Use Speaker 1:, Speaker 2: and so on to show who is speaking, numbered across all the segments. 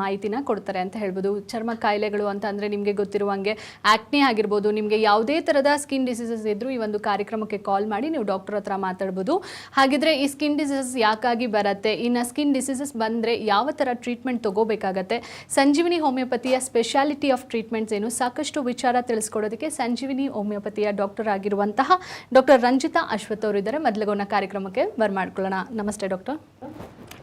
Speaker 1: ಮಾಹಿತಿನ ಕೊಡ್ತಾರೆ ಅಂತ ಹೇಳ್ಬೋದು. ಚರ್ಮ ಕಾಯಿಲೆಗಳು ಅಂತ ಅಂದರೆ ನಿಮಗೆ ಗೊತ್ತಿರುವಂಗೆ ಆಕ್ನೆ ಆಗಿರ್ಬೋದು, ನಿಮಗೆ ಯಾವುದೇ ಥರದ ಸ್ಕಿನ್ ಡಿಸೀಸಸ್ ಇದ್ದರೂ ಈ ಒಂದು ಕಾರ್ಯಕ್ರಮಕ್ಕೆ ಕಾಲ್ ಮಾಡಿ ನೀವು ಡಾಕ್ಟರ್ ಹತ್ರ ಮಾತಾಡ್ಬೋದು. ಹಾಗಿದ್ರೆ ಈ ಸ್ಕಿನ್ ಡಿಸೀಸಸ್ ಯಾಕಾಗಿ ಬರುತ್ತೆ, ಇನ್ನು ಸ್ಕಿನ್ ಡಿಸೀಸಸ್ ಬಂದರೆ ಯಾವ ಥರ ಟ್ರೀಟ್ಮೆಂಟ್ ತಗೋಬೇಕಾಗತ್ತೆ, ಸಂಜೀವಿನಿ ಹೋಮಿಯೋಪತಿಯ ಸ್ಪೆಷಾಲಿಟಿ ಆಫ್ ಟ್ರೀಟ್ಮೆಂಟ್ಸ್ ಏನು ಸಾಕಷ್ಟು ವಿಚಾರ ತಿಳಿಸ್ಕೊಡೋದಕ್ಕೆ ಸಂಜೀವಿನಿ ಹೋಮಿಯೋಪತಿಯ ಡಾಕ್ಟರ್ ಆಗಿರುವಂತಹ ಡಾಕ್ಟರ್ ರಂಜಿತಾ ಅಶ್ವಥ್ ಅವರು ಇದ್ದಾರೆ ಮೊದಲಿಗೋನ ಕಾರ್ಯಕ್ರಮಕ್ಕೆ ಬರ್ಮಾಡ್ಕೊಳ್ಳೋಣ ನಮಸ್ತೆ ಡಾಕ್ಟರ್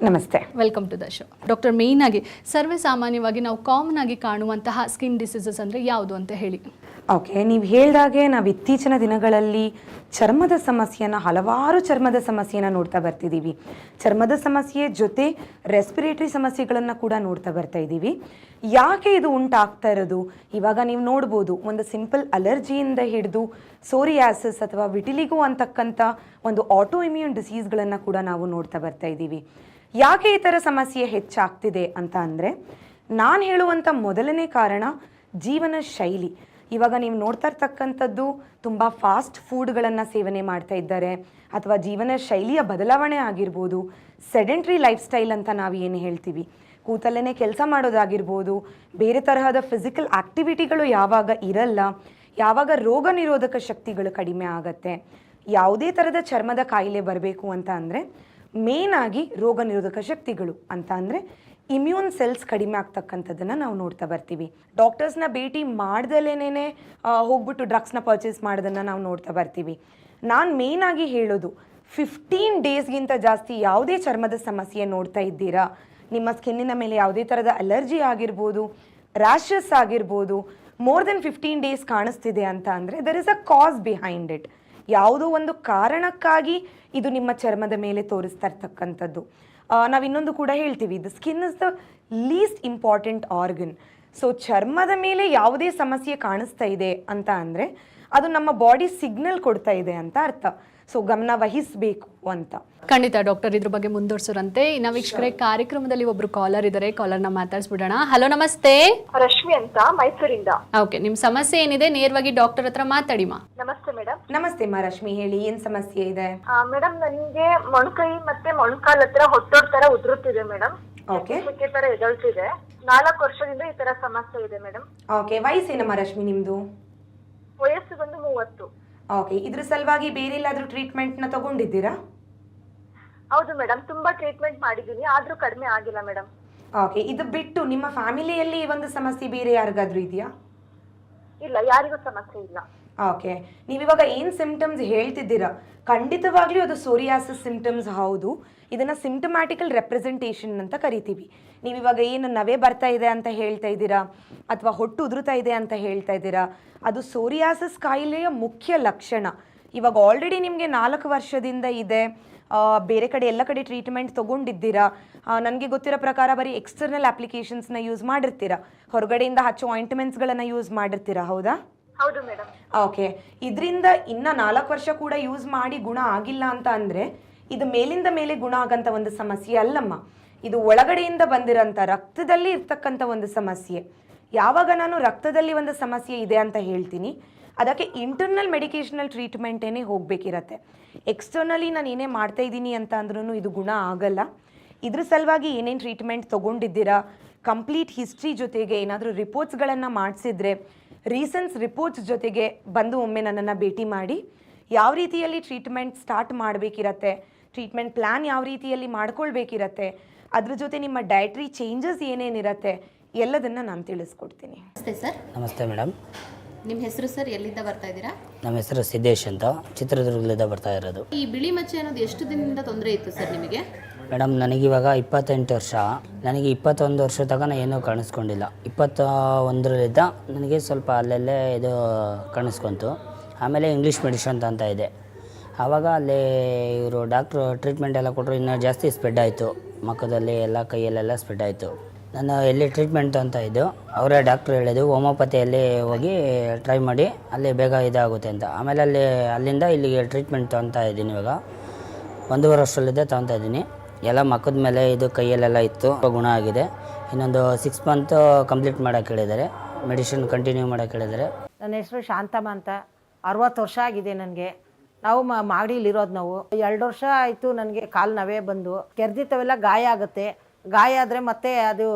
Speaker 2: ನಮಸ್ತೆ.
Speaker 1: Welcome to the show doctor main ಆಗಿ ಸರ್ವೇ ಸಾಮಾನ್ಯವಾಗಿ ನಾವು ಕಾಮನ್ ಆಗಿ ಕಾಣುವಂತಹ ಸ್ಕಿನ್ ಡಿಸೀಸಸ್ ಅಂದರೆ ಯಾವುದು ಅಂತ ಹೇಳಿ.
Speaker 2: ಓಕೆ ನೀವು ಹೇಳ್ದಾಗೆ ನಾವು ಇತ್ತೀಚಿನ ದಿನಗಳಲ್ಲಿ ಚರ್ಮದ ಸಮಸ್ಯೆನ ಹಲವಾರು ಚರ್ಮದ ಸಮಸ್ಯೆನ ನೋಡ್ತಾ ಬರ್ತಿದ್ದೀವಿ ಚರ್ಮದ ಸಮಸ್ಯೆ ಜೊತೆ ರೆಸ್ಪಿರೇಟರಿ ಸಮಸ್ಯೆಗಳನ್ನು ಕೂಡ ನೋಡ್ತಾ ಬರ್ತಾ ಇದ್ದೀವಿ ಯಾಕೆ ಇದು ಉಂಟಾಗ್ತಾ ಇರೋದು? ಇವಾಗ ನೀವು ನೋಡ್ಬೋದು ಒಂದು ಸಿಂಪಲ್ ಅಲರ್ಜಿಯಿಂದ ಹಿಡಿದು ಸೋರಿಯಾಸಿಸ್ ಅಥವಾ ವಿಟಿಲಿಗೋ ಅಂತಕ್ಕಂಥ ಒಂದು ಆಟೋ ಇಮ್ಯೂನ್ ಡಿಸೀಸ್ಗಳನ್ನು ಕೂಡ ನಾವು ನೋಡ್ತಾ ಬರ್ತಾ ಇದ್ದೀವಿ. ಯಾಕೆ ಈ ಥರ ಸಮಸ್ಯೆ ಹೆಚ್ಚಾಗ್ತಿದೆ ಅಂತ ಅಂದರೆ, ನಾನು ಹೇಳುವಂಥ ಮೊದಲನೇ ಕಾರಣ ಜೀವನ ಶೈಲಿ. ಇವಾಗ ನೀವು ನೋಡ್ತಾ ಇರ್ತಕ್ಕಂಥದ್ದು ತುಂಬ ಫಾಸ್ಟ್ ಫುಡ್ಗಳನ್ನು ಸೇವನೆ ಮಾಡ್ತಾ ಇದ್ದಾರೆ. ಅಥವಾ ಜೀವನ ಶೈಲಿಯ ಬದಲಾವಣೆ ಆಗಿರ್ಬೋದು ಸೆಡೆಂಟ್ರಿ ಲೈಫ್ ಸ್ಟೈಲ್ ಅಂತ ನಾವು ಏನು ಹೇಳ್ತೀವಿ. ಕೂತಲ್ಲೇ ಕೆಲಸ ಮಾಡೋದಾಗಿರ್ಬೋದು, ಬೇರೆ ತರಹದ ಫಿಸಿಕಲ್ ಆ್ಯಕ್ಟಿವಿಟಿಗಳು ಯಾವಾಗ ಇರಲ್ಲ ಯಾವಾಗ ರೋಗ ನಿರೋಧಕ ಶಕ್ತಿಗಳು ಕಡಿಮೆ ಆಗತ್ತೆ, ಯಾವುದೇ ಥರದ ಚರ್ಮದ ಕಾಯಿಲೆ ಬರಬೇಕು ಅಂತ ಅಂದರೆ ಮೇನ್ ಆಗಿ ರೋಗ ನಿರೋಧಕ ಶಕ್ತಿಗಳು ಅಂತ ಅಂದರೆ ಇಮ್ಯೂನ್ ಸೆಲ್ಸ್ ಕಡಿಮೆ ಆಗ್ತಕ್ಕಂಥದ್ದನ್ನು ನಾವು ನೋಡ್ತಾ ಬರ್ತೀವಿ. ಡಾಕ್ಟರ್ಸ್ನ ಭೇಟಿ ಮಾಡ್ದಲೇನೇ ಹೋಗ್ಬಿಟ್ಟು ಡ್ರಗ್ಸ್ನ ಪರ್ಚೇಸ್ ಮಾಡೋದನ್ನು ನಾವು ನೋಡ್ತಾ ಬರ್ತೀವಿ. ನಾನು ಮೇನ್ ಆಗಿ ಹೇಳೋದು ಫಿಫ್ಟೀನ್ ಡೇಸ್ಗಿಂತ ಜಾಸ್ತಿ ಯಾವುದೇ ಚರ್ಮದ ಸಮಸ್ಯೆ ನೋಡ್ತಾ ಇದ್ದೀರಾ? ನಿಮ್ಮ ಸ್ಕಿನ್ನಿನ ಮೇಲೆ ಯಾವುದೇ ಥರದ ಅಲರ್ಜಿ ಆಗಿರ್ಬೋದು ರ್ಯಾಷಸ್ ಆಗಿರ್ಬೋದು ಮೋರ್ ದೆನ್ ಫಿಫ್ಟೀನ್ ಡೇಸ್ ಕಾಣಿಸ್ತಿದೆ ಅಂತ ಅಂದರೆ there is a cause behind it ಯಾವುದೋ ಒಂದು ಕಾರಣಕ್ಕಾಗಿ ಇದು ನಿಮ್ಮ ಚರ್ಮದ ಮೇಲೆ ತೋರಿಸ್ತಾ ಇರ್ತಕ್ಕಂಥದ್ದು. ನಾವು ಇನ್ನೊಂದು ಕೂಡ ಹೇಳ್ತೀವಿ the skin is the least important organ so ಚರ್ಮದ ಮೇಲೆ ಯಾವುದೇ ಸಮಸ್ಯೆ ಕಾಣಿಸ್ತಾ ಇದೆ ಅಂತ ಅಂದರೆ ಅದು ನಮ್ಮ ಬಾಡಿ ಸಿಗ್ನಲ್ ಕೊಡ್ತಾ ಇದೆ ಅಂತ ಅರ್ಥ. ಸೊ ಗಮನ ವಹಿಸಬೇಕು ಅಂತ.
Speaker 1: ಖಂಡಿತ ಡಾಕ್ಟರ್ ಇದ್ರ ಬಗ್ಗೆ ಮುಂದುವರ್ಸೋರಂತೆ. ಇನ್ನ ವೀಕ್ಷಕರೇ ಕಾರ್ಯಕ್ರಮದಲ್ಲಿ ಒಬ್ರು ಕಾಲರ್ ಇದ್ದಾರೆ ಕಾಲರ್ನ ಮಾತಾಡ್ಸ್ಬಿಡೋಣ. ಹಲೋ ನಮಸ್ತೆ.
Speaker 3: ರಶ್ಮಿ ಅಂತ ಮೈಸೂರಿಂದ.
Speaker 1: ಓಕೆ ನಿಮ್ಮ ಸಮಸ್ಯೆ ಏನಿದೆ? ನೇರವಾಗಿ ಡಾಕ್ಟರ್ ಹತ್ರ ಮಾತಾಡಿಮಾ
Speaker 3: ನಮಸ್ತೆ ಮೇಡಮ್
Speaker 2: ನಮಸ್ತೆ ಮಾ ರಶ್ಮಿ ಹೇಳಿ ಏನು ಸಮಸ್ಯೆ ಇದೆ?
Speaker 3: ಮೇಡಮ್ ನನಗೆ ಮೊಣಕೈ ಮತ್ತೆ ಮೊಣಕಾಲ್ ಹತ್ರ ಹೊಟ್ಟೋಡ್ ತರ ಉದುರುತ್ತಿದೆ ಮೇಡಮ್
Speaker 2: ಓಕೆ
Speaker 3: ತರ ಎದಳ್ತಿದೆ ನಾಲ್ಕು ವರ್ಷದಿಂದ ಈ ತರ ಸಮಸ್ಯೆ ಇದೆ ಮೇಡಮ್
Speaker 2: ಓಕೆ ವಯಸ್ಸೇನಮ್ಮ ರಶ್ಮಿ ನಿಮ್ಮದು
Speaker 3: ವಯಸ್ಸು ಬಂದು ಮೂವತ್ತು.
Speaker 2: ಓಕೆ ಇದ್ರ ಸಲುವಾಗಿ ಬೇರೆ ಎಲ್ಲಾದರೂ ಟ್ರೀಟ್ಮೆಂಟ್ನ ತಗೊಂಡಿದ್ದೀರಾ?
Speaker 3: ಹೌದು ಮೇಡಮ್ ತುಂಬಾ ಟ್ರೀಟ್ಮೆಂಟ್ ಮಾಡಿದೀನಿ ಆದ್ರೂ ಕಡಿಮೆ ಆಗಿಲ್ಲ ಮೇಡಮ್
Speaker 2: ಓಕೆ ಇದು ಬಿಟ್ಟು ನಿಮ್ಮ ಫ್ಯಾಮಿಲಿಯಲ್ಲಿ ಈ ಒಂದು ಸಮಸ್ಯೆ ಬೇರೆ ಯಾರಿಗಾದ್ರೂ ಇದೆಯಾ?
Speaker 3: ಇಲ್ಲ ಯಾರಿಗೂ ಸಮಸ್ಯೆ ಇಲ್ಲ.
Speaker 2: ಓಕೆ ನೀವಿವಾಗ ಏನು ಸಿಮ್ಟಮ್ಸ್ ಹೇಳ್ತಿದ್ದೀರಾ? ಖಂಡಿತವಾಗ್ಲೂ ಅದು ಸೋರಿಯಾಸಿಸ್ ಸಿಮ್ಟಮ್ಸ್ ಹೌದು. ಇದನ್ನು ಸಿಂಪ್ಟಮ್ಯಾಟಿಕಲ್ ರೆಪ್ರೆಸೆಂಟೇಷನ್ ಅಂತ ಕರಿತೀವಿ. ನೀವಿವಾಗ ಏನು ನವೆ ಬರ್ತಾ ಇದೆ ಅಂತ ಹೇಳ್ತಾ ಇದ್ದೀರಾ? ಅಥವಾ ಹೊಟ್ಟು ಉದುರುತ್ತಾ ಇದೆ ಅಂತ ಹೇಳ್ತಾ ಇದ್ದೀರಾ? ಅದು ಸೋರಿಯಾಸಿಸ್ ಕಾಯಿಲೆಯ ಮುಖ್ಯ ಲಕ್ಷಣ. ಇವಾಗ ಆಲ್ರೆಡಿ ನಿಮಗೆ ನಾಲ್ಕು ವರ್ಷದಿಂದ ಇದೆ. ಬೇರೆ ಕಡೆ ಎಲ್ಲ ಕಡೆ ಟ್ರೀಟ್ಮೆಂಟ್ ತೊಗೊಂಡಿದ್ದೀರಾ? ನನಗೆ ಗೊತ್ತಿರೋ ಪ್ರಕಾರ ಬರೀ ಎಕ್ಸ್ಟರ್ನಲ್ ಅಪ್ಲಿಕೇಶನ್ಸ್ನ ಯೂಸ್ ಮಾಡಿರ್ತೀರಾ? ಹೊರಗಡೆಯಿಂದ ಹಚ್ಚೋ ಆಯಿಂಟ್ಮೆಂಟ್ಸ್ಗಳನ್ನು ಯೂಸ್ ಮಾಡಿರ್ತೀರಾ? ಹೌದಾ?
Speaker 3: ಹೌದು ಮೇಡಮ್.
Speaker 2: ಓಕೆ. ಇದರಿಂದ ಇನ್ನ ನಾಲ್ಕು ವರ್ಷ ಕೂಡ ಯೂಸ್ ಮಾಡಿ ಗುಣ ಆಗಿಲ್ಲ ಅಂತ ಅಂದ್ರೆ ಇದು ಮೇಲಿಂದ ಮೇಲೆ ಗುಣ ಆಗಂತ ಒಂದು ಸಮಸ್ಯೆ ಅಲ್ಲಮ್ಮ. ಇದು ಒಳಗಡೆಯಿಂದ ಬಂದಿರೋಂಥ ರಕ್ತದಲ್ಲಿ ಇರ್ತಕ್ಕಂಥ ಒಂದು ಸಮಸ್ಯೆ. ಯಾವಾಗ ನಾನು ರಕ್ತದಲ್ಲಿ ಒಂದು ಸಮಸ್ಯೆ ಇದೆ ಅಂತ ಹೇಳ್ತೀನಿ. ಅದಕ್ಕೆ ಇಂಟರ್ನಲ್ ಮೆಡಿಕೇಷನಲ್ ಟ್ರೀಟ್ಮೆಂಟೇನೆ ಹೋಗಬೇಕಿರತ್ತೆ. ಎಕ್ಸ್ಟರ್ನಲಿ ನಾನು ಏನೇ ಮಾಡ್ತಾ ಇದ್ದೀನಿ ಅಂತ ಅಂದ್ರೂ ಇದು ಗುಣ ಆಗಲ್ಲ. ಇದ್ರ ಸಲುವಾಗಿ ಏನೇನು ಟ್ರೀಟ್ಮೆಂಟ್ ತೊಗೊಂಡಿದ್ದೀರಾ? ಕಂಪ್ಲೀಟ್ ಹಿಸ್ಟ್ರಿ ಜೊತೆಗೆ ಏನಾದರೂ ರಿಪೋರ್ಟ್ಸ್ಗಳನ್ನು ಮಾಡಿಸಿದ್ರೆ ರೀಸನ್ಸ್ ರಿಪೋರ್ಟ್ಸ್ ಜೊತೆಗೆ ಬಂದು ಒಮ್ಮೆ ನನ್ನನ್ನು ಭೇಟಿ ಮಾಡಿ ಯಾವ ರೀತಿಯಲ್ಲಿ ಟ್ರೀಟ್ಮೆಂಟ್ ಸ್ಟಾರ್ಟ್ ಮಾಡಬೇಕಿರತ್ತೆ ಟ್ರೀಟ್ಮೆಂಟ್ ಪ್ಲ್ಯಾನ್ ಯಾವ ರೀತಿಯಲ್ಲಿ ಮಾಡ್ಕೊಳ್ಬೇಕಿರತ್ತೆ ಅದ್ರ ಜೊತೆ ನಿಮ್ಮ ಡಯಟ್ರಿ ಚೇಂಜಸ್ ಏನೇನಿರತ್ತೆ ಎಲ್ಲದನ್ನು ನಾನು ತಿಳಿಸ್ಕೊಡ್ತೀನಿ.
Speaker 4: ನಮಸ್ತೆ ಸರ್.
Speaker 5: ನಮಸ್ತೆ ಮೇಡಮ್.
Speaker 4: ನಿಮ್ಮ ಹೆಸರು ಸರ್ ಎಲ್ಲಿಂದ ಬರ್ತಾ ಇದ್ದೀರಾ?
Speaker 5: ನಮ್ಮ ಹೆಸರು ಸಿದ್ದೇಶ್ ಅಂತ ಚಿತ್ರದುರ್ಗದಿಂದ ಬರ್ತಾ ಇರೋದು.
Speaker 4: ಈ ಬಿಳಿ ಮಚ್ಚೆ ಅನ್ನೋದು ಎಷ್ಟು ದಿನದಿಂದ ತೊಂದರೆ ಇತ್ತು ಸರ್ ನಿಮಗೆ?
Speaker 5: ಮೇಡಮ್, ನನಗಿವಾಗ ಇಪ್ಪತ್ತೆಂಟು ವರ್ಷ. ನನಗೆ ಇಪ್ಪತ್ತೊಂದು ವರ್ಷ ತನಕ ಏನೂ ಕಾಣಿಸ್ಕೊಂಡಿಲ್ಲ. ಇಪ್ಪತ್ತ ಒಂದರಲ್ಲಿದ್ದ ನನಗೆ ಸ್ವಲ್ಪ ಅಲ್ಲಲ್ಲೇ ಇದು ಕಾಣಿಸ್ಕೊಂತು. ಆಮೇಲೆ ಇಂಗ್ಲೀಷ್ ಮೆಡಿಷನ್ ಅಂತ ಇದೆ. ಆವಾಗ ಅಲ್ಲಿ ಇವರು ಡಾಕ್ಟ್ರು ಟ್ರೀಟ್ಮೆಂಟ್ ಎಲ್ಲ ಕೊಟ್ಟರು ಇನ್ನೂ ಜಾಸ್ತಿ ಸ್ಪ್ರೆಡ್ ಆಯಿತು. ಮಕ್ಕದಲ್ಲಿ ಎಲ್ಲ ಕೈಯಲ್ಲೆಲ್ಲ ಸ್ಪ್ರೆಡ್ ಆಯಿತು. ನಾನು ಎಲ್ಲಿ ಟ್ರೀಟ್ಮೆಂಟ್ ಅಂತ ಇದ್ದು ಅವರೇ ಡಾಕ್ಟ್ರು ಹೇಳಿದ್ದು ಹೋಮೋಪತಿಯಲ್ಲಿ ಹೋಗಿ ಟ್ರೈ ಮಾಡಿ, ಅಲ್ಲಿ ಬೇಗ ಇದಾಗುತ್ತೆ ಅಂತ. ಆಮೇಲೆ ಅಲ್ಲಿ, ಅಲ್ಲಿಂದ ಇಲ್ಲಿಗೆ ಟ್ರೀಟ್ಮೆಂಟ್ ತೊಗೊತಾ ಇದ್ದೀನಿ ಇವಾಗ. ಒಂದೂವರೆ ವರ್ಷದಲ್ಲಿದ್ದೆ ತೊಗೊತಾ ಇದ್ದೀನಿ. ಎಲ್ಲ ಮಕ್ಕದ ಮೇಲೆ ಇದು ಕೈಯಲ್ಲೆಲ್ಲ ಇತ್ತು. ಗುಣ ಆಗಿದೆ. ಇನ್ನೊಂದು ಸಿಕ್ಸ್ ಮಂತ್ ಕಂಪ್ಲೀಟ್ ಮಾಡೋಕೆ ಹೇಳಿದ್ದಾರೆ. ಮೆಡಿಸಿನ್ ಕಂಟಿನ್ಯೂ ಮಾಡೋಕೆ ಹೇಳಿದ್ದಾರೆ.
Speaker 6: ನನ್ನ ಹೆಸರು ಶಾಂತಮ್ಮ ಅಂತ. ಅರವತ್ತು ವರ್ಷ ಆಗಿದೆ ನನಗೆ. ನಾವು ಮಾಗಡಿಲಿರೋದು ನಾವು. ಎರಡು ವರ್ಷ ಆಯಿತು ನನಗೆ ಕಾಲು ನಾವೇ ಬಂದು. ಕೆರೆದಿತ್ತವೆಲ್ಲ ಗಾಯ ಆಗುತ್ತೆ. ಗಾಯ ಆದರೆ ಮತ್ತೆ ಅದು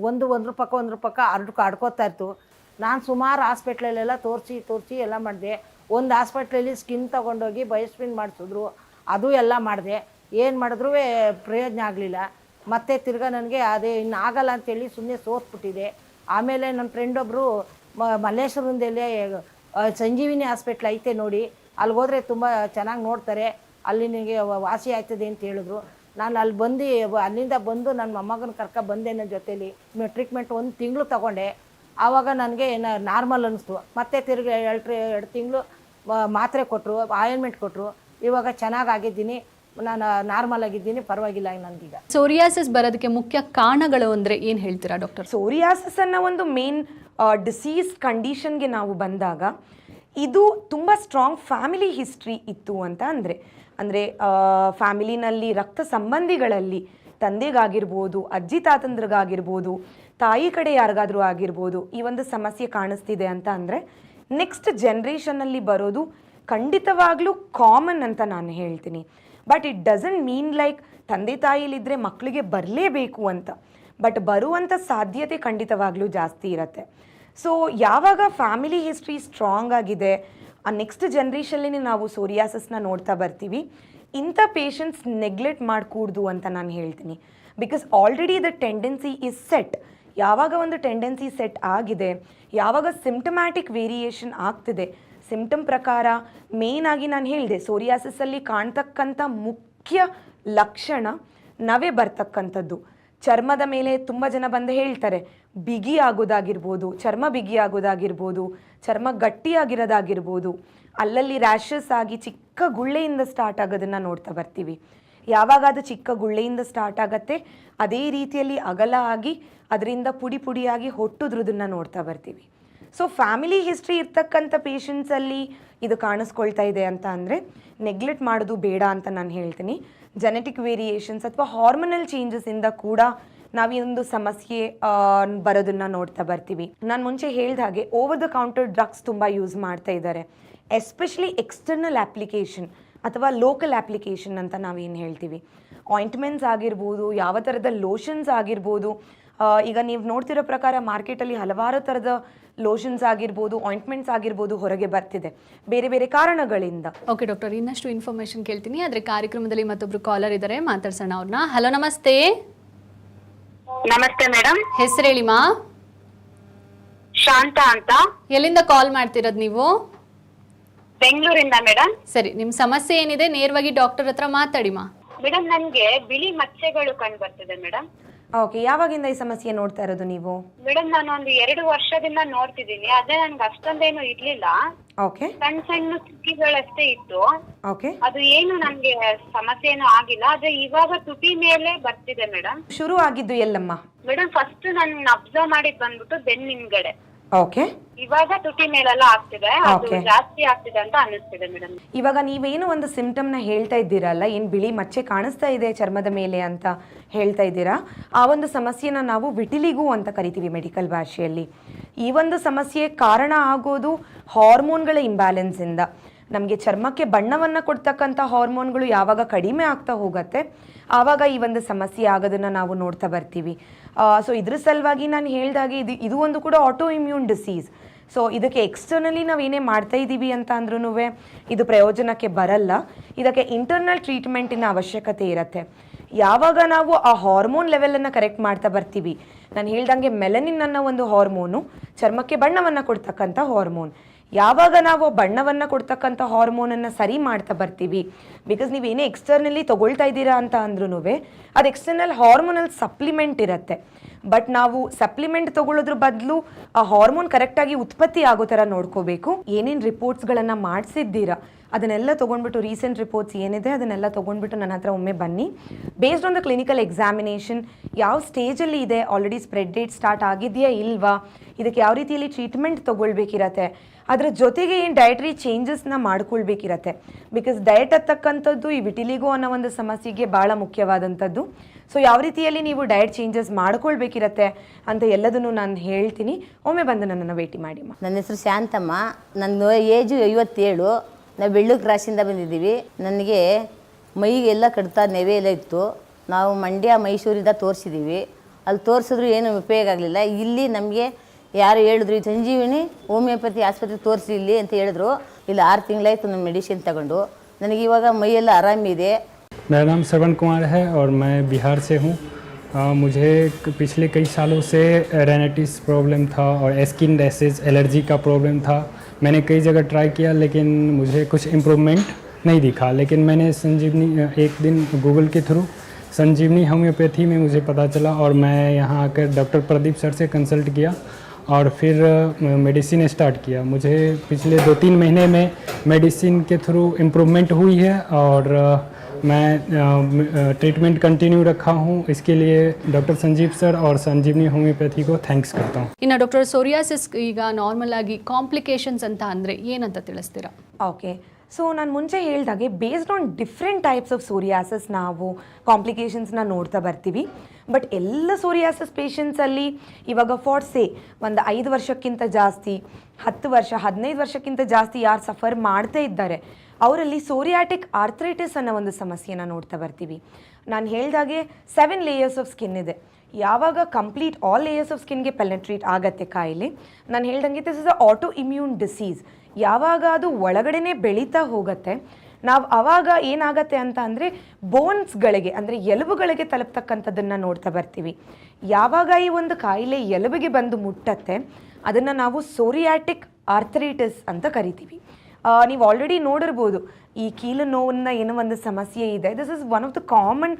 Speaker 6: ಒಂದು ಒಂದು ಪಕ್ಕ ಒಂದು ಪಕ್ಕ ಅರ್ಡ್ಕ ಅಡ್ಕೋತಾ ಇತ್ತು ನಾನು ಸುಮಾರು ಹಾಸ್ಪಿಟ್ಲಲ್ಲೆಲ್ಲ ತೋರಿಸಿ ತೋರಿಸಿ ಎಲ್ಲ ಮಾಡಿದೆ. ಒಂದು ಹಾಸ್ಪಿಟ್ಲಲ್ಲಿ ಸ್ಕಿನ್ ತೊಗೊಂಡೋಗಿ ಬಯೋಸ್ಪಿನ್ ಮಾಡಿಸಿದ್ರು. ಅದು ಎಲ್ಲ ಮಾಡಿದೆ. ಏನು ಮಾಡಿದ್ರೂ ಪ್ರಯೋಜನ ಆಗಲಿಲ್ಲ. ಮತ್ತೆ ತಿರ್ಗಾ ನನಗೆ ಅದೇ ಇನ್ನು ಆಗಲ್ಲ ಅಂತೇಳಿ ಸುಮ್ಮನೆ ಸೋತ್ಬಿಟ್ಟಿದೆ. ಆಮೇಲೆ ನನ್ನ ಫ್ರೆಂಡ್ ಒಬ್ಬರು ಮ ಮಲ್ಲೇಶ್ವರದಲ್ಲೇ ಸಂಜೀವಿನಿ ಹಾಸ್ಪಿಟ್ಲ್ ಐತೆ ನೋಡಿ. ಅಲ್ಲಿ ಹೋದರೆ ತುಂಬ ಚೆನ್ನಾಗಿ ನೋಡ್ತಾರೆ. ಅಲ್ಲಿ ನಿನಗೆ ವಾಸಿ ಆಯ್ತದೆ ಅಂತ ಹೇಳಿದ್ರು. ನಾನು ಅಲ್ಲಿ ಬಂದು, ಅಲ್ಲಿಂದ ಬಂದು ನನ್ನ ಮೊಮ್ಮಗನ ಕರ್ಕ ಬಂದೆ ನನ್ನ ಜೊತೇಲಿ. ಟ್ರೀಟ್ಮೆಂಟ್ ಒಂದು ತಿಂಗಳು ತಗೊಂಡೆ. ಆವಾಗ ನನಗೆ ನಾರ್ಮಲ್ ಅನ್ನಿಸ್ತು ಮತ್ತೆ ತಿರುಗಿ ಎರಡು ಎರಡು ತಿಂಗಳು ಮಾತ್ರೆ ಕೊಟ್ಟರು ಆಯಿಂಟ್ಮೆಂಟ್ ಕೊಟ್ಟರು ಇವಾಗ ಚೆನ್ನಾಗಿ ಆಗಿದ್ದೀನಿ. ನಾನು ನಾರ್ಮಲ್ ಆಗಿದ್ದೀನಿ ಪರವಾಗಿಲ್ಲ ನನಗೀಗ.
Speaker 1: ಸೋರಿಯಾಸಿಸ್ ಬರೋದಕ್ಕೆ ಮುಖ್ಯ ಕಾರಣಗಳು ಅಂದರೆ ಏನು ಹೇಳ್ತೀರಾ ಡಾಕ್ಟರ್?
Speaker 2: ಸೋರಿಯಾಸಿಸ್ ಅನ್ನೋ ಒಂದು ಮೇನ್ ಡಿಸೀಸ್ ಕಂಡೀಷನ್ಗೆ ನಾವು ಬಂದಾಗ ಇದು ತುಂಬ ಸ್ಟ್ರಾಂಗ್ ಫ್ಯಾಮಿಲಿ ಹಿಸ್ಟ್ರಿ ಇತ್ತು ಅಂತ ಅಂದರೆ ಅಂದರೆ ಫ್ಯಾಮಿಲಿನಲ್ಲಿ ರಕ್ತ ಸಂಬಂಧಿಗಳಲ್ಲಿ ತಂದೆಗಾಗಿರ್ಬೋದು ಅಜ್ಜಿ ತಾತಂದ್ರಿಗಾಗಿರ್ಬೋದು ತಾಯಿ ಕಡೆ ಯಾರಿಗಾದರೂ ಆಗಿರ್ಬೋದು ಈ ಒಂದು ಸಮಸ್ಯೆ ಕಾಣಿಸ್ತಿದೆ ಅಂತ ಅಂದರೆ ನೆಕ್ಸ್ಟ್ ಜನ್ರೇಷನಲ್ಲಿ ಬರೋದು ಖಂಡಿತವಾಗ್ಲೂ ಕಾಮನ್ ಅಂತ ನಾನು ಹೇಳ್ತೀನಿ. But it doesn't mean like ತಂದೆ ತಾಯಿಲಿದ್ದರೆ ಮಕ್ಕಳಿಗೆ ಬರಲೇಬೇಕು ಅಂತ. ಬಟ್ ಬರುವಂಥ ಸಾಧ್ಯತೆ ಖಂಡಿತವಾಗ್ಲೂ ಜಾಸ್ತಿ ಇರುತ್ತೆ. ಸೊ ಯಾವಾಗ ಫ್ಯಾಮಿಲಿ ಹಿಸ್ಟ್ರಿ ಸ್ಟ್ರಾಂಗ್ ಆಗಿದೆ, ಆ ನೆಕ್ಸ್ಟ್ ಜನ್ರೇಷನ್ಲೇ ನಾವು ಸೋರಿಯಾಸಸ್ನ ನೋಡ್ತಾ ಬರ್ತೀವಿ, ಇಂಥ ಪೇಷಂಟ್ಸ್ ನೆಗ್ಲೆಕ್ಟ್ ಮಾಡಕೂಡ್ದು ಅಂತ ನಾನು ಹೇಳ್ತೀನಿ. Because already the tendency is set ಯಾವಾಗ ಒಂದು ಟೆಂಡೆನ್ಸಿ ಸೆಟ್ ಆಗಿದೆ, ಯಾವಾಗ ಸಿಂಪ್ಟಮ್ಯಾಟಿಕ್ ವೇರಿಯೇಷನ್ ಆಗ್ತಿದೆ ಸಿಂಪ್ಟಮ್ ಪ್ರಕಾರ ಮೇನ್ ಆಗಿ ನಾನು ಹೇಳಿದೆ ಸೋರಿಯಾಸಿಸಲ್ಲಿ ಕಾಣ್ತಕ್ಕಂಥ ಮುಖ್ಯ ಲಕ್ಷಣ ನವೆ ಬರ್ತಕ್ಕಂಥದ್ದು. ಚರ್ಮದ ಮೇಲೆ ತುಂಬ ಜನ ಬಂದು ಹೇಳ್ತಾರೆ, ಬಿಗಿ ಆಗೋದಾಗಿರ್ಬೋದು, ಚರ್ಮ ಬಿಗಿ ಆಗೋದಾಗಿರ್ಬೋದು, ಚರ್ಮ ಗಟ್ಟಿಯಾಗಿರೋದಾಗಿರ್ಬೋದು ಅಲ್ಲಲ್ಲಿ ರ್ಯಾಷಸ್ ಆಗಿ ಚಿಕ್ಕ ಗುಳ್ಳೆಯಿಂದ ಸ್ಟಾರ್ಟ್ ಆಗೋದನ್ನು ನೋಡ್ತಾ ಬರ್ತೀವಿ. ಯಾವಾಗ ಅದು ಚಿಕ್ಕ ಗುಳ್ಳೆಯಿಂದ ಸ್ಟಾರ್ಟ್ ಆಗತ್ತೆ, ಅದೇ ರೀತಿಯಲ್ಲಿ ಅಗಲ ಆಗಿ, ಅದರಿಂದ ಪುಡಿ ಪುಡಿಯಾಗಿ ಹೊಟ್ಟುದ್ರದನ್ನು ನೋಡ್ತಾ ಬರ್ತೀವಿ. ಸೊ ಫ್ಯಾಮಿಲಿ ಹಿಸ್ಟ್ರಿ ಇರ್ತಕ್ಕಂಥ ಪೇಷಂಟ್ಸಲ್ಲಿ ಇದು ಕಾಣಿಸ್ಕೊಳ್ತಾ ಇದೆ ಅಂತ ಅಂದರೆ ನೆಗ್ಲೆಕ್ಟ್ ಮಾಡೋದು ಬೇಡ ಅಂತ ನಾನು ಹೇಳ್ತೀನಿ. ಜೆನೆಟಿಕ್ ವೇರಿಯೇಷನ್ಸ್ ಅಥವಾ ಹಾರ್ಮೋನಲ್ ಚೇಂಜಸ್ಸಿಂದ ಕೂಡ ನಾವು ಸಮಸ್ಯೆ ಬರೋದನ್ನ ನೋಡ್ತಾ ಬರ್ತೀವಿ. ನಾನು ಮುಂಚೆ ಹೇಳಿದ ಹಾಗೆ ಓವರ್ ದ ಕೌಂಟರ್ ಡ್ರಗ್ಸ್ ತುಂಬ ಯೂಸ್ ಮಾಡ್ತಾ ಇದ್ದಾರೆ. ಎಸ್ಪೆಷಲಿ ಎಕ್ಸ್ಟರ್ನಲ್ ಅಪ್ಲಿಕೇಶನ್ ಅಥವಾ ಲೋಕಲ್ ಅಪ್ಲಿಕೇಶನ್ ಅಂತ ನಾವೇನು ಹೇಳ್ತೀವಿ. ಆಯಿಂಟ್ಮೆಂಟ್ಸ್ ಆಗಿರ್ಬೋದು, ಯಾವ ಥರದ ಲೋಷನ್ಸ್ ಆಗಿರ್ಬೋದು ಈಗ ನೀವು ನೋಡ್ತಿರೋ ಪ್ರಕಾರ ಮಾರ್ಕೆಟಲ್ಲಿ ಹಲವಾರು ಥರದ ಲೋಷನ್ಸ್ ಆಗಿರ್ಬೋದು ಆಯಿಂಟ್ಮೆಂಟ್ಸ್ ಆಗಿರ್ಬೋದು ಹೊರಗೆ ಬರ್ತಿದೆ. ಬೇರೆ ಬೇರೆ ಕಾರಣಗಳಿಂದ.
Speaker 1: ಓಕೆ ಡಾಕ್ಟರ್ ಇನ್ನಷ್ಟು ಇನ್ಫಾರ್ಮೇಶನ್ ಕೇಳ್ತೀನಿ. ಆದರೆ ಕಾರ್ಯಕ್ರಮದಲ್ಲಿ ಮತ್ತೊಬ್ರು ಕಾಲರ್ ಇದ್ದಾರೆ ಮಾತಾಡ್ಸೋಣ ಅವ್ರನ್ನ. ಹಲೋ ನಮಸ್ತೆ.
Speaker 3: ನಮಸ್ತೆ ಮೇಡಮ್
Speaker 1: ಹೆಸರು ಹೇಳಿಮಾ
Speaker 3: ಶಾಂತ ಅಂತ.
Speaker 1: ಎಲ್ಲಿಂದ ಕಾಲ್ ಮಾಡ್ತಿರೋದು ನೀವು?
Speaker 3: ಬೆಂಗಳೂರಿಂದ ಮೇಡಮ್
Speaker 1: ಸರಿ ನಿಮ್ ಸಮಸ್ಯೆ ಏನಿದೆ ನೇರವಾಗಿ ಡಾಕ್ಟರ್ ಹತ್ರ ಮಾತಾಡಿಮಾ
Speaker 3: ಮೇಡಮ್ ನನ್ಗೆ ಬಿಳಿ ಮಚ್ಚೆಗಳು ಕಂಡು ಬರ್ತಿದೆ ಮೇಡಮ್
Speaker 2: ಓಕೆ ಯಾವಾಗಿಂದ ಈ ಸಮಸ್ಯೆ ನೋಡ್ತಾ ಇರೋದು ನೀವು?
Speaker 3: ಮೇಡಮ್ ನಾನು ಒಂದು ಎರಡು ವರ್ಷದಿಂದ ನೋಡ್ತಿದ್ದೀನಿ ಅದೇ ನನ್ಗೆ ಅಷ್ಟೊಂದೇನು ಇರ್ಲಿಲ್ಲ.
Speaker 2: ಓಕೆ
Speaker 3: ಸಣ್ಣ ಸಣ್ಣ ಚುಕ್ಕಿಗಳಷ್ಟೇ ಇತ್ತು.
Speaker 2: ಓಕೆ
Speaker 3: ಅದು ಏನು ನನ್ಗೆ ಸಮಸ್ಯೆ ಏನು ಆಗಿಲ್ಲ ಆದ್ರೆ ಇವಾಗ ತುಟಿ ಮೇಲೆ ಬರ್ತಿದೆ ಮೇಡಮ್.
Speaker 2: ಶುರು ಆಗಿದ್ದು ಎಲ್ಲಮ್ಮ?
Speaker 3: ಮೇಡಮ್ ಫಸ್ಟ್ ನಾನು ಅಬ್ಸರ್ವ್ ಮಾಡಿದ್ ಬಂದ್ಬಿಟ್ಟು ಬೆನ್ ಹಿಂದ್ಗಡೆ
Speaker 2: ಓಕೆ
Speaker 3: ಇವಾಗ ತುಟಿ ಮೇಲೆಲ್ಲ ಆಗ್ತಿದೆ ಅದು
Speaker 2: Okay.
Speaker 3: ಜಾಸ್ತಿ ಆಗ್ತಿದೆ ಅಂತ ಅನ್ನಿಸ್ತಿದೆ ಮೇಡಮ್
Speaker 2: ಇವಾಗ ನೀವೇನು ಒಂದು ಸಿಂಪ್ಟಮ್ನ ಹೇಳ್ತಾ ಇದ್ದೀರಲ್ಲ ಏನು ಬಿಳಿ ಮಚ್ಚೆ ಕಾಣಿಸ್ತಾ ಇದೆ ಚರ್ಮದ ಮೇಲೆ ಅಂತ ಹೇಳ್ತಾ ಇದ್ದೀರಾ? ಆ ಒಂದು ಸಮಸ್ಯೆನ ನಾವು ವಿಟಿಲಿಗು ಅಂತ ಕರಿತೀವಿ ಮೆಡಿಕಲ್ ಭಾಷೆಯಲ್ಲಿ. ಈ ಒಂದು ಸಮಸ್ಯೆ ಕಾರಣ ಆಗೋದು ಹಾರ್ಮೋನ್ಗಳ ಇಂಬ್ಯಾಲೆನ್ಸ್ ಇಂದ. ನಮಗೆ ಚರ್ಮಕ್ಕೆ ಬಣ್ಣವನ್ನು ಕೊಡ್ತಕ್ಕಂಥ ಹಾರ್ಮೋನ್ಗಳು ಯಾವಾಗ ಕಡಿಮೆ ಆಗ್ತಾ ಹೋಗುತ್ತೆ? ಆವಾಗ ಈ ಒಂದು ಸಮಸ್ಯೆ ಆಗೋದನ್ನು ನಾವು ನೋಡ್ತಾ ಬರ್ತೀವಿ. ಸೊ ಇದ್ರ ಸಲುವಾಗಿ ನಾನು ಹೇಳ್ದಾಗೆ ಇದು ಇದು ಒಂದು ಕೂಡ ಆಟೋ ಇಮ್ಯೂನ್ ಡಿಸೀಸ್ ಸೊ ಇದಕ್ಕೆ ಎಕ್ಸ್ಟರ್ನಲಿ ನಾವು ಏನೇ ಮಾಡ್ತಾ ಇದ್ದೀವಿ ಅಂತ ಅಂದ್ರೂ ಇದು ಪ್ರಯೋಜನಕ್ಕೆ ಬರಲ್ಲ. ಇದಕ್ಕೆ ಇಂಟರ್ನಲ್ ಟ್ರೀಟ್ಮೆಂಟಿನ ಅವಶ್ಯಕತೆ ಇರುತ್ತೆ. ಯಾವಾಗ ನಾವು ಆ ಹಾರ್ಮೋನ್ ಲೆವೆಲನ್ನು ಕರೆಕ್ಟ್ ಮಾಡ್ತಾ ಬರ್ತೀವಿ. ನಾನು ಹೇಳ್ದಂಗೆ ಮೆಲನಿನ್ ಅನ್ನೋ ಒಂದು ಹಾರ್ಮೋನು ಚರ್ಮಕ್ಕೆ ಬಣ್ಣವನ್ನು ಕೊಡ್ತಕ್ಕಂಥ ಹಾರ್ಮೋನ್ ಯಾವಾಗ ನಾವು ಬಣ್ಣವನ್ನು ಕೊಡ್ತಕ್ಕಂಥ ಹಾರ್ಮೋನನ್ನು ಸರಿ ಮಾಡ್ತಾ ಬರ್ತೀವಿ? ಬಿಕಾಸ್ ನೀವೇನೇ ಎಕ್ಸ್ಟರ್ನಲ್ಲಿ ತೊಗೊಳ್ತಾ ಇದ್ದೀರಾ ಅಂತ ಅಂದ್ರೂ ಅದು ಎಕ್ಸ್ಟರ್ನಲ್ ಹಾರ್ಮೋನಲ್ ಸಪ್ಲಿಮೆಂಟ್ ಇರುತ್ತೆ. ಬಟ್ ನಾವು ಸಪ್ಲಿಮೆಂಟ್ ತಗೊಳ್ಳೋದ್ರ ಬದಲು ಆ ಹಾರ್ಮೋನ್ ಕರೆಕ್ಟಾಗಿ ಉತ್ಪತ್ತಿ ಆಗೋ ಥರ ನೋಡ್ಕೋಬೇಕು. ಏನೇನು ರಿಪೋರ್ಟ್ಸ್ಗಳನ್ನು ಮಾಡಿಸಿದ್ದೀರಾ, ಅದನ್ನೆಲ್ಲ ತೊಗೊಂಡ್ಬಿಟ್ಟು ರೀಸೆಂಟ್ ರಿಪೋರ್ಟ್ಸ್ ಏನಿದೆ ಅದನ್ನೆಲ್ಲ ತೊಗೊಂಡ್ಬಿಟ್ಟು ನನ್ನ ಹತ್ರ ಒಮ್ಮೆ ಬನ್ನಿ. Based on the clinical examination ಯಾವ ಸ್ಟೇಜಲ್ಲಿ ಇದೆ? ಆಲ್ರೆಡಿ ಸ್ಪ್ರೆಡ್ ಡೇಟ್ ಸ್ಟಾರ್ಟ್ ಆಗಿದೆಯಾ ಇಲ್ವಾ? ಇದಕ್ಕೆ ಯಾವ ರೀತಿಯಲ್ಲಿ ಟ್ರೀಟ್ಮೆಂಟ್ ತೊಗೊಳ್ಬೇಕಿರತ್ತೆ? ಅದರ ಜೊತೆಗೆ ಏನು ಡಯಟ್ರಿ ಚೇಂಜಸ್ನ ಮಾಡ್ಕೊಳ್ಬೇಕಿರತ್ತೆ. ಬಿಕಾಸ್ ಡಯಟ್ ಅಂತಕ್ಕಂಥದ್ದು ಈ ವಿಟಿಲಿಗೋ ಅನ್ನೋ ಒಂದು ಸಮಸ್ಯೆಗೆ ಭಾಳ ಮುಖ್ಯವಾದಂಥದ್ದು. ಸೊ ಯಾವ ರೀತಿಯಲ್ಲಿ ನೀವು ಡಯಟ್ ಚೇಂಜಸ್ ಮಾಡ್ಕೊಳ್ಬೇಕಿರತ್ತೆ ಅಂತ ಎಲ್ಲದನ್ನು ನಾನು ಹೇಳ್ತೀನಿ. ಒಮ್ಮೆ ಬಂದು ನನ್ನನ್ನು ಭೇಟಿ ಮಾಡಿ
Speaker 7: ನನ್ನ ಹೆಸರು ಶಾಂತಮ್ಮ. ನನ್ನ ಏಜು ಐವತ್ತೇಳು. ನಾವು ಬೆಳ್ಳು ಕ್ರಾಸಿಂದ ಬಂದಿದ್ದೀವಿ. ನನಗೆ ಮೈಗೆಲ್ಲ ಕಡ್ತಾ ನೆವೆ ಎಲ್ಲ ಇತ್ತು. ನಾವು ಮಂಡ್ಯ ಮೈಸೂರಿಂದ ತೋರಿಸಿದ್ದೀವಿ. ಅಲ್ಲಿ ತೋರಿಸಿದ್ರು ಏನು ಉಪಯೋಗ ಆಗಲಿಲ್ಲ. ಇಲ್ಲಿ ನಮಗೆ ಯಾರು ಹೇಳಿದ್ರು ಈ ಸಂಜೀವಿನಿ ಹೋಮಿಯೋಪತಿ ಆಸ್ಪತ್ರೆ ತೋರಿಸಿ ಇಲ್ಲಿ ಅಂತ ಹೇಳಿದ್ರು ಇಲ್ಲಿ ಆರು ತಿಂಗಳಾಯ್ತು ನಮ್ಮ ಮೆಡಿಸಿನ್ ತಗೊಂಡು ನನಗೆ ಇವಾಗ ಮೈಯೆಲ್ಲ ಆರಾಮಿದೆ
Speaker 8: मेरा नाम श्रवण कुमार है और मैं बिहार से हूँ अ, मुझे क- पिछले कई सालों से रेनेटिस प्रॉब्लम था और स्किन रैसेज एलर्जी का प्रॉब्लम था मैंने कई जगह ट्राई किया लेकिन मुझे कुछ इम्प्रूवमेंट नहीं दिखा लेकिन मैंने संजीवनी अ, एक दिन गूगल के थ्रू संजीवनी होम्योपैथी में मुझे पता चला और मैं यहाँ आकर डॉक्टर प्रदीप सर से कंसल्ट किया और फिर मेडिसिन स्टार्ट किया मुझे पिछले दो तीन महीने में मेडिसिन के थ्रू इम्प्रूवमेंट हुई है और अ, मैं ट्रीटमेंट कंटिन्यू रखा हूँ इसके लिए डॉक्टर संजीव सर और संजीवनी होम्योपैथी को थैंक्स करता हूँ
Speaker 1: ಇನ್ನು ಡಾಕ್ಟರ್ ಸೋರಿಯಾಸಿಸ್ ಈಗ ನಾರ್ಮಲ್ ಆಗಿ ಕಾಂಪ್ಲಿಕೇಶನ್ಸ್ ಅಂತ ಅಂದರೆ ಏನಂತ ತಿಳಿಸ್ತೀರಾ
Speaker 2: ಓಕೆ ಸೊ ನಾನು ಮುಂಚೆ ಹೇಳ್ದಾಗೆ based on different types of psoriasis ನಾವು ಕಾಂಪ್ಲಿಕೇಶನ್ಸ್ನ ನೋಡ್ತಾ ಬರ್ತೀವಿ ಬಟ್ ಎಲ್ಲ ಸೋರಿಯಾಸಸ್ ಪೇಷಂಟ್ಸಲ್ಲಿ ಇವಾಗ ಫಾರ್ ಸೇ ಒಂದು ಐದು ವರ್ಷಕ್ಕಿಂತ ಜಾಸ್ತಿ, ಹತ್ತು ವರ್ಷ, ಹದಿನೈದು ವರ್ಷಕ್ಕಿಂತ ಜಾಸ್ತಿ ಯಾರು ಸಫರ್ ಮಾಡ್ತಾ ಇದ್ದಾರೆ, ಅವರಲ್ಲಿ ಸೋರಿಯಾಟಿಕ್ ಆರ್ಥ್ರೈಟಿಸ್ ಅನ್ನೋ ಒಂದು ಸಮಸ್ಯೆನ ನೋಡ್ತಾ ಬರ್ತೀವಿ. ನಾನು ಹೇಳ್ದಾಗೆ ಸೆವೆನ್ ಲೇಯರ್ಸ್ ಆಫ್ ಸ್ಕಿನ್ ಇದೆ. ಯಾವಾಗ ಕಂಪ್ಲೀಟ್ ಆಲ್ ಲೇಯರ್ಸ್ ಆಫ್ ಸ್ಕಿನ್ಗೆ ಪೆನೆಟ್ರೇಟ್ ಆಗತ್ತೆ ಕಾಯಿಲೆ? ನಾನು ಹೇಳ್ದಂಗೆ this is a autoimmune disease ಯಾವಾಗ ಅದು ಒಳಗಡೆನೆ ಬೆಳೀತಾ ಹೋಗುತ್ತೆ ನಾವು ಅವಾಗ ಏನಾಗತ್ತೆ ಅಂತ ಅಂದರೆ ಬೋನ್ಸ್ಗಳಿಗೆ, ಅಂದರೆ ಎಲುಬುಗಳಿಗೆ ತಲುಪ್ತಕ್ಕಂಥದ್ದನ್ನು ನೋಡ್ತಾ ಬರ್ತೀವಿ. ಯಾವಾಗ ಈ ಒಂದು ಕಾಯಿಲೆ ಎಲುಬಿಗೆ ಬಂದು ಮುಟ್ಟತ್ತೆ, ಅದನ್ನು ನಾವು ಸೋರಿಯಾಟಿಕ್ ಆರ್ಥರೈಟಿಸ್ ಅಂತ ಕರಿತೀವಿ. ನೀವು ಆಲ್ರೆಡಿ ನೋಡಿರ್ಬೋದು, ಈ ಕೀಲು ನೋವನ್ನ ಏನೋ ಒಂದು ಸಮಸ್ಯೆ ಇದೆ. This is one of the common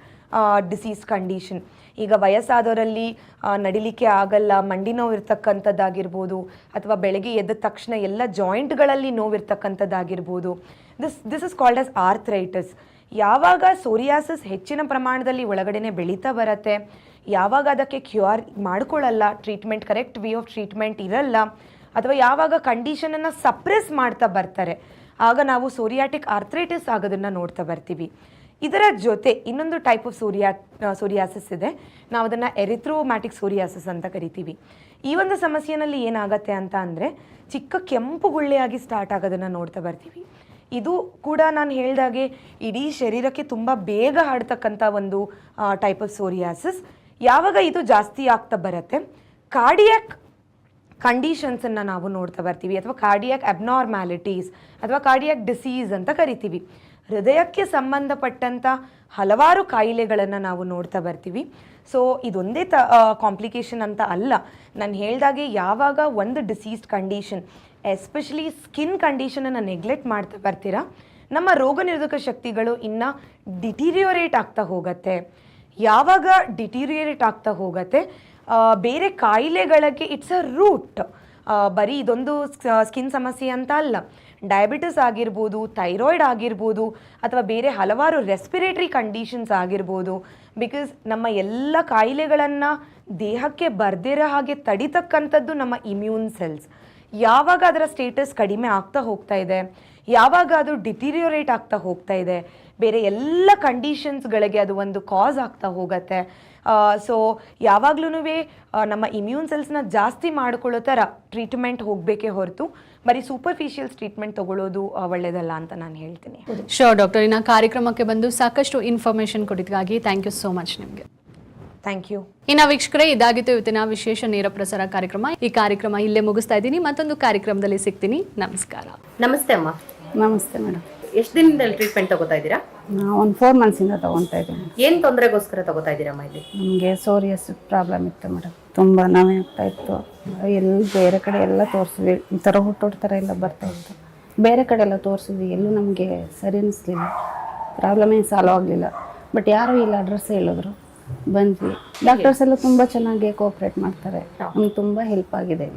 Speaker 2: disease condition ಈಗ ವಯಸ್ಸಾದವರಲ್ಲಿ ನಡಿಲಿಕ್ಕೆ ಆಗಲ್ಲ, ಮಂಡಿ ನೋವು ಇರ್ತಕ್ಕಂಥದ್ದಾಗಿರ್ಬೋದು ಅಥವಾ ಬೆಳಗ್ಗೆ ಎದ್ದ ತಕ್ಷಣ ಎಲ್ಲ ಜಾಯಿಂಟ್ಗಳಲ್ಲಿ ನೋವಿರ್ತಕ್ಕಂಥದ್ದಾಗಿರ್ಬೋದು this this is called as arthritis ಯಾವಾಗ ಸೋರಿಯಾಸಿಸ್ ಹೆಚ್ಚಿನ ಪ್ರಮಾಣದಲ್ಲಿ ಒಳಗಡೆನೆ ಬೆಳೀತಾ ಬರತ್ತೆ, ಯಾವಾಗ ಅದಕ್ಕೆ cure ಮಾಡ್ಕೊಳ್ಳಲ್ಲ treatment correct way of treatment ಇರಲ್ಲ, ಅಥವಾ ಯಾವಾಗ ಕಂಡೀಷನನ್ನು ಸಪ್ರೆಸ್ ಮಾಡ್ತಾ ಬರ್ತಾರೆ, ಆಗ ನಾವು ಸೋರಿಯಾಟಿಕ್ ಆರ್ಥ್ರೈಟಿಸ್ ಆಗೋದನ್ನು ನೋಡ್ತಾ ಬರ್ತೀವಿ. ಇದರ ಜೊತೆ ಇನ್ನೊಂದು ಟೈಪ್ ಆಫ್ ಸೋರಿಯಾ ಸೋರಿಯಾಸಿಸ್ ಇದೆ. ನಾವು ಅದನ್ನು ಎರಿಥ್ರೋಮ್ಯಾಟಿಕ್ ಸೋರಿಯಾಸಿಸ್ ಅಂತ ಕರಿತೀವಿ. ಈ ಒಂದು ಸಮಸ್ಯೆನಲ್ಲಿ ಏನಾಗತ್ತೆ ಅಂತ ಅಂದರೆ ಚಿಕ್ಕ ಕೆಂಪು ಗುಳ್ಳೆಯಾಗಿ ಸ್ಟಾರ್ಟ್ ಆಗೋದನ್ನು ನೋಡ್ತಾ ಬರ್ತೀವಿ. ಇದು ಕೂಡ ನಾನು ಹೇಳಿದಾಗೆ ಇಡೀ ಶರೀರಕ್ಕೆ ತುಂಬ ಬೇಗ ಹರಡ್ತಕ್ಕಂಥ ಒಂದು ಟೈಪ್ ಆಫ್ ಸೋರಿಯಾಸಿಸ್ ಯಾವಾಗ ಇದು ಜಾಸ್ತಿ ಆಗ್ತಾ ಬರುತ್ತೆ? ಕಾರ್ಡಿಯಾಕ್ ಕಂಡೀಷನ್ಸನ್ನು ನಾವು ನೋಡ್ತಾ ಬರ್ತೀವಿ, ಅಥವಾ ಕಾರ್ಡಿಯಾಕ್ ಅಬ್ನಾರ್ಮ್ಯಾಲಿಟೀಸ್ ಅಥವಾ ಕಾರ್ಡಿಯಾಕ್ ಡಿಸೀಸ್ ಅಂತ ಕರಿತೀವಿ. ಹೃದಯಕ್ಕೆ ಸಂಬಂಧಪಟ್ಟಂಥ ಹಲವಾರು ಕಾಯಿಲೆಗಳನ್ನು ನಾವು ನೋಡ್ತಾ ಬರ್ತೀವಿ. ಸೊ ಇದೊಂದೇ ತ ಕಾಂಪ್ಲಿಕೇಶನ್ ಅಂತ ಅಲ್ಲ. ನಾನು ಹೇಳ್ದಾಗೆ ಯಾವಾಗ ಒಂದು ಡಿಸೀಸ್ಡ್ ಕಂಡೀಷನ್ ಎಸ್ಪೆಷಲಿ ಸ್ಕಿನ್ ಕಂಡೀಷನನ್ನು ನೆಗ್ಲೆಕ್ಟ್ ಮಾಡ್ತಾ ಬರ್ತೀರಾ? ನಮ್ಮ ರೋಗ ನಿರೋಧಕ ಶಕ್ತಿಗಳು ಇನ್ನು ಡಿಟೀರಿಯೋರೇಟ್ ಆಗ್ತಾ ಹೋಗುತ್ತೆ. ಯಾವಾಗ ಡಿಟೀರಿಯರೇಟ್ ಆಗ್ತಾ ಹೋಗುತ್ತೆ? ಬೇರೆ ಕಾಯಿಲೆಗಳಿಗೆ ಇಟ್ಸ್ ಅ ರೂಟ್ ಬರೀ ಇದೊಂದು ಸ್ಕಿನ್ ಸಮಸ್ಯೆ ಅಂತ ಅಲ್ಲ. ಡಯಾಬಿಟಿಸ್ ಆಗಿರ್ಬೋದು ಥೈರಾಯ್ಡ್ ಆಗಿರ್ಬೋದು, ಅಥವಾ ಬೇರೆ ಹಲವಾರು ರೆಸ್ಪಿರೇಟರಿ ಕಂಡೀಷನ್ಸ್ ಆಗಿರ್ಬೋದು. ಬಿಕಾಸ್ ನಮ್ಮ ಎಲ್ಲ ಕಾಯಿಲೆಗಳನ್ನು ದೇಹಕ್ಕೆ ಬರ್ದಿರೋ ಹಾಗೆ ತಡಿತಕ್ಕಂಥದ್ದು ನಮ್ಮ ಇಮ್ಯೂನ್ ಸೆಲ್ಸ್ ಯಾವಾಗ ಅದರ ಸ್ಟೇಟಸ್ ಕಡಿಮೆ ಆಗ್ತಾ ಹೋಗ್ತಾ ಇದೆ ಯಾವಾಗ ಅದು ಡಿಟೀರಿಯೋರೇಟ್ ಆಗ್ತಾ ಹೋಗ್ತಾ ಇದೆ, ಬೇರೆ ಎಲ್ಲ ಕಂಡೀಷನ್ಸ್ಗಳಿಗೆ ಅದು ಒಂದು ಕಾಸ್ ಆಗ್ತಾ ಹೋಗುತ್ತೆ. ಸೊ ಯಾವಾಗ್ಲೂ ನಮ್ಮ ಇಮ್ಯೂನ್ ಸೆಲ್ಸ್ನ ಜಾಸ್ತಿ ಮಾಡ್ಕೊಳ್ಳೋ ಥರ ಟ್ರೀಟ್ಮೆಂಟ್ ಹೋಗಬೇಕೇ ಹೊರತು, ಬರೀ ಸೂಪರ್ಫಿಷಿಯಲ್ಸ್ ಟ್ರೀಟ್ಮೆಂಟ್ ತಗೊಳ್ಳೋದು ಒಳ್ಳೆಯದಲ್ಲ ಅಂತ ನಾನು ಹೇಳ್ತೀನಿ.
Speaker 1: ಶೋರ್ ಡಾಕ್ಟರ್ ಇನ್ನು ಕಾರ್ಯಕ್ರಮಕ್ಕೆ ಬಂದು ಸಾಕಷ್ಟು ಇನ್ಫಾರ್ಮೇಷನ್ ಕೊಟ್ಟಿದ್ದಕ್ಕಾಗಿ ಥ್ಯಾಂಕ್ ಯು ಸೋ ಮಚ್ ನಿಮಗೆ.
Speaker 2: ಥ್ಯಾಂಕ್ ಯು
Speaker 1: ಇನ್ನ ವೀಕ್ಷಕರೇ ಇದಾಗಿತ್ತು ಇವತ್ತಿನ ವಿಶೇಷ ನೇರ ಪ್ರಸಾರ ಕಾರ್ಯಕ್ರಮ. ಈ ಕಾರ್ಯಕ್ರಮ ಇಲ್ಲೇ ಮುಗಿಸ್ತಾ ಇದ್ದೀನಿ. ಮತ್ತೊಂದು ಕಾರ್ಯಕ್ರಮದಲ್ಲಿ ಸಿಗ್ತೀನಿ. ನಮಸ್ಕಾರ.
Speaker 4: ನಮಸ್ತೆ ಅಮ್ಮ.
Speaker 9: ನಮಸ್ತೆ ಮೇಡಮ್.
Speaker 4: ಎಷ್ಟು ದಿನದಿಂದ ಟ್ರೀಟ್ಮೆಂಟ್ ತಗೋತಾ ಇದ್ದೀರಾ?
Speaker 9: ಒಂದು ಫೋರ್ ಮಂತ್ಸಿಂದ ತಗೊತಾ ಇದ್ದೀನಿ
Speaker 4: ಏನ್ ತೊಂದರೆಗೋಸ್ಕರ ತಗೋತಾ ಇದ್ದೀರಮ್ಮ ಇಲ್ಲಿ?
Speaker 9: ನಮಗೆ ಸೋರಿಯಸ್ ಪ್ರಾಬ್ಲಮ್ ಇತ್ತು ಮೇಡಮ್. ತುಂಬ ನಾವೇ ಆಗ್ತಾ ಇತ್ತು. ಎಲ್ಲಿ ಬೇರೆ ಕಡೆ ಎಲ್ಲ ತೋರಿಸಿದ್ವಿ. ಈ ಥರ ಹುಟ್ಟೋಡ್ ಥರ ಎಲ್ಲ ಬರ್ತಾ ಇತ್ತು. ಬೇರೆ ಕಡೆ ಎಲ್ಲ ತೋರಿಸಿದ್ವಿ. ಎಲ್ಲೂ ನಮಗೆ ಸರಿ ಅನಿಸ್ಲಿಲ್ಲ. ಪ್ರಾಬ್ಲಮ್ ಏನು ಸಾಲ್ವ್ ಆಗಲಿಲ್ಲ. ಬಟ್ ಯಾರೂ ಇಲ್ಲ ಅಡ್ರೆಸ್ ಹೇಳಿದ್ರು. ಬಂದ್ವಿ. ಡಾಕ್ಟರ್ಸ್ ಎಲ್ಲ ತುಂಬ ಚೆನ್ನಾಗಿ ಕೋಆಪ್ರೇಟ್ ಮಾಡ್ತಾರೆ. ನಮ್ಗೆ ತುಂಬ ಹೆಲ್ಪ್ ಆಗಿದೆ.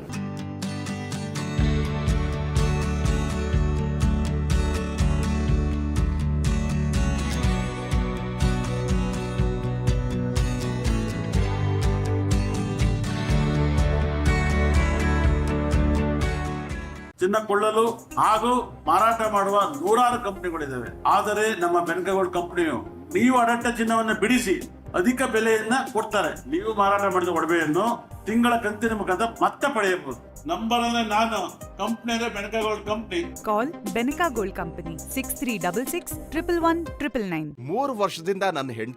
Speaker 10: ಚಿನ್ನ ಕೊಳ್ಳಲು ಹಾಗೂ ಮಾರಾಟ ಮಾಡುವ ನೂರಾರು ಕಂಪನಿಗಳಿದ್ದಾವೆ. ಆದರೆ ನಮ್ಮ ಬೆನ್ಕಗೋಲ್ಡ್ ಕಂಪನಿಯು, ನೀವು ಅಡಟ್ಟ ಚಿನ್ನವನ್ನು ಬಿಡಿಸಿ ಅಧಿಕ ಬೆಲೆಯನ್ನ ಕೊಡ್ತಾರೆ. ನೀವು ಮಾರಾಟ ಮಾಡಿದ ಒಡವೆಯನ್ನು ತಿಂಗಳ ಕಂತಿನ ಮುಖಾಂತರ ಮತ್ತೆ ಪಡೆಯಬಹುದು. ನಂಬರ್ ಅಂದ್ರೆ ನಾನು. ಕಂಪ್ನಿ ಅಂದ್ರೆ Benaka Gold
Speaker 11: company call Benaka gold company six three double six triple one triple nine
Speaker 12: ಮೂರು ವರ್ಷದಿಂದ ನನ್ನ ಹೆಂಡತಿ